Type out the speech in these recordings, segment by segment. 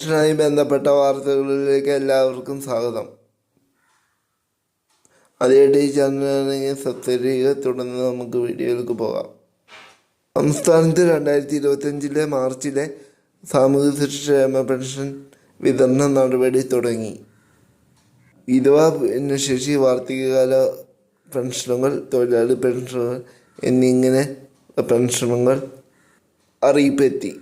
പെൻഷനുമായി ബന്ധപ്പെട്ട വാർത്തകളിലേക്ക് എല്ലാവർക്കും സ്വാഗതം. അതേട്ട് ഈ ചാനലാണെങ്കിൽ സബ്സ്ക്രൈബ് ചെയ്യുക തുടർന്ന് നമുക്ക് വീഡിയോയിലേക്ക് പോകാം. സംസ്ഥാനത്ത് രണ്ടായിരത്തി ഇരുപത്തഞ്ചിലെ മാർച്ചിലെ സാമൂഹ്യ സുരക്ഷാ പെൻഷൻ വിതരണ നടപടി തുടങ്ങി. വിധവാ ഭിന്നശേഷി വാർത്തകാല പെൻഷനുകൾ തൊഴിലാളി പെൻഷനുകൾ എന്നിങ്ങനെ പെൻഷനുകൾ അറിയിപ്പെത്തി.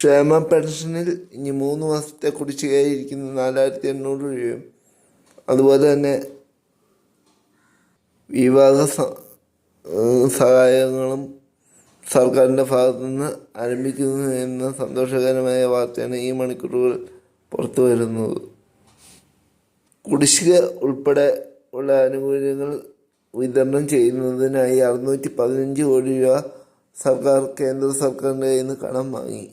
ക്ഷേമ പെൻഷനിൽ ഇനി മൂന്ന് മാസത്തെ കുടിശ്ശികയായിരിക്കുന്ന നാലായിരത്തി എണ്ണൂറ് രൂപയും അതുപോലെ തന്നെ വിവാഹ സഹായങ്ങളും സർക്കാരിന്റെ ഭാഗത്തു നിന്ന് ആരംഭിക്കുന്നു എന്ന സന്തോഷകരമായ വാർത്തയാണ് ഈ മണിക്കൂറുകൾ പുറത്തു വരുന്നത്. കുടിശ്ശിക ഉൾപ്പെടെ ഉള്ള ആനുകൂല്യങ്ങൾ വിതരണം ചെയ്യുന്നതിനായി അറുന്നൂറ്റി പതിനഞ്ച് കോടി രൂപ സർക്കാർ കേന്ദ്ര സർക്കാരിന്റെ കയ്യിൽ നിന്ന് കടം വാങ്ങി.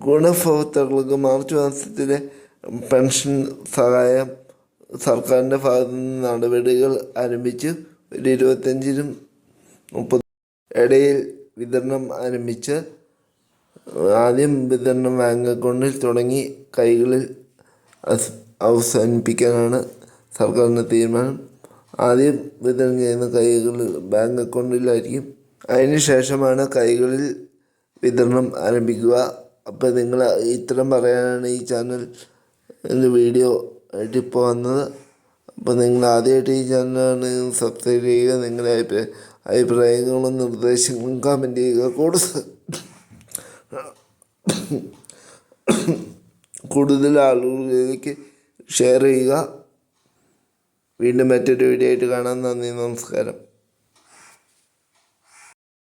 ഗുണഭോക്താക്കൾക്ക് മാർച്ച് മാസത്തിലെ പെൻഷൻ സഹായം സർക്കാരിന്റെ ഭാഗത്തു നിന്ന് നടപടികൾ ആരംഭിച്ച് ഒരു ഇരുപത്തഞ്ചിനും മുപ്പത് ഇടയിൽ വിതരണം ആരംഭിച്ച് ആദ്യം വിതരണം ബാങ്ക് അക്കൗണ്ടിൽ തുടങ്ങി കൈകളിൽ അവസാനിപ്പിക്കാനാണ് സർക്കാരിന്റെ തീരുമാനം. ആദ്യം വിതരണം ചെയ്യുന്ന കൈകളിൽ ബാങ്ക് അക്കൗണ്ടിലായിരിക്കും. അതിനുശേഷമാണ് കൈകളിൽ വിതരണം ആരംഭിക്കുക. അപ്പോൾ നിങ്ങൾ ഇത്രയും പറയാനാണ് ഈ ചാനൽ വീഡിയോ ആയിട്ട് ഇപ്പോൾ വന്നത്. അപ്പോൾ നിങ്ങൾ ആദ്യമായിട്ട് ഈ ചാനലാണ് സബ്സ്ക്രൈബ് ചെയ്യുക. നിങ്ങളുടെ അഭിപ്രായ അഭിപ്രായങ്ങളും നിർദ്ദേശങ്ങളും കമന്റ് ചെയ്യുക. കൂടുതൽ കൂടുതൽ ആളുകളിലേക്ക് ഷെയർ ചെയ്യുക. വീണ്ടും മറ്റൊരു വീഡിയോ ആയിട്ട് കാണാം. നന്ദി നമസ്കാരം.